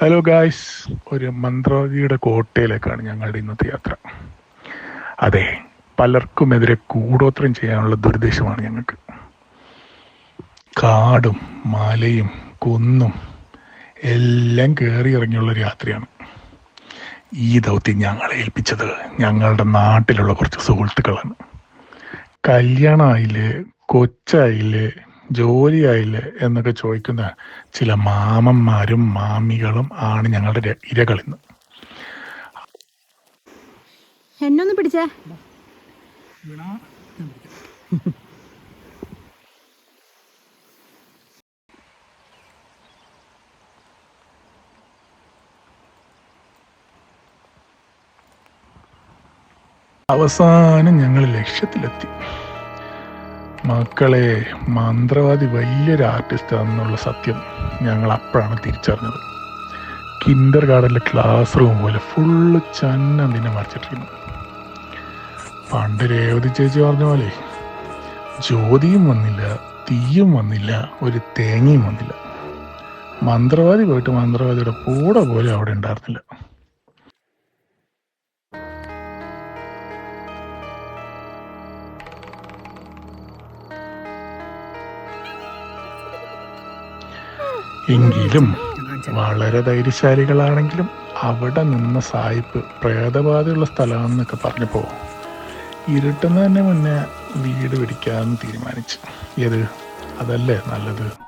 Hello guys ഒരു മന്ത്രവാദിയുടെ കോട്ടയിലേക്കാണ് ഞങ്ങളുടെ ഇന്നത്തെ യാത്ര. അതെ പലർക്കുമെതിരെ കൂടോത്രം ചെയ്യാനുള്ള ദുരുദ്ദേശമാണ് ഞങ്ങൾക്ക്. കാടും മലയും കുന്നും എല്ലാം കയറി ഇറങ്ങിയുള്ള ഒരു യാത്രയാണ് ഈ ദൗത്യം ഞങ്ങളെ ഏൽപ്പിച്ചത്. ഞങ്ങളുടെ നാട്ടിലുള്ള കുറച്ച് സുഹൃത്തുക്കളാണ്. കല്യാണമായില്ലേ കൊച്ചായില്ലേ ജോലിയായില്ലേ എന്നൊക്കെ ചോദിക്കുന്ന ചില മാമന്മാരും മാമികളും ആണ് ഞങ്ങളുടെ ഇരകൾ ഇന്ന് എന്നൊന്ന് പിടിച്ചേ. അവസാനം ഞങ്ങൾ ലക്ഷ്യത്തിലെത്തി. മക്കളെ മന്ത്രവാദി വലിയൊരു ആർട്ടിസ്റ്റ് ആണെന്നുള്ള സത്യം ഞങ്ങൾ അപ്പോഴാണ് തിരിച്ചറിഞ്ഞത്. കിൻഡർ ഗാർഡനിലെ ക്ലാസ് റൂം പോലെ ഫുള്ള് ചന്നം പിന്നെ മറിച്ചിട്ടിരുന്നു പണ്ട് രേവതി ചേച്ചി പറഞ്ഞ പോലെ ജ്യോതിയും വന്നില്ല തീയും വന്നില്ല ഒരു തേങ്ങയും വന്നില്ല. മന്ത്രവാദി പോയിട്ട് മന്ത്രവാദിയുടെ കൂടെ പോലും അവിടെ ഉണ്ടായിരുന്നില്ല. എങ്കിലും വളരെ ധൈര്യശാലികളാണെങ്കിലും അവിടെ നിന്ന സായിപ്പ് പ്രേതബാധയുള്ള സ്ഥലമാണെന്നൊക്കെ പറഞ്ഞപ്പോൾ ഇരുട്ടുന്നതിന് മുന്നേ വീട് പിടിക്കാമെന്ന് തീരുമാനിച്ചു. ഏത്? അതല്ലേ നല്ലത്.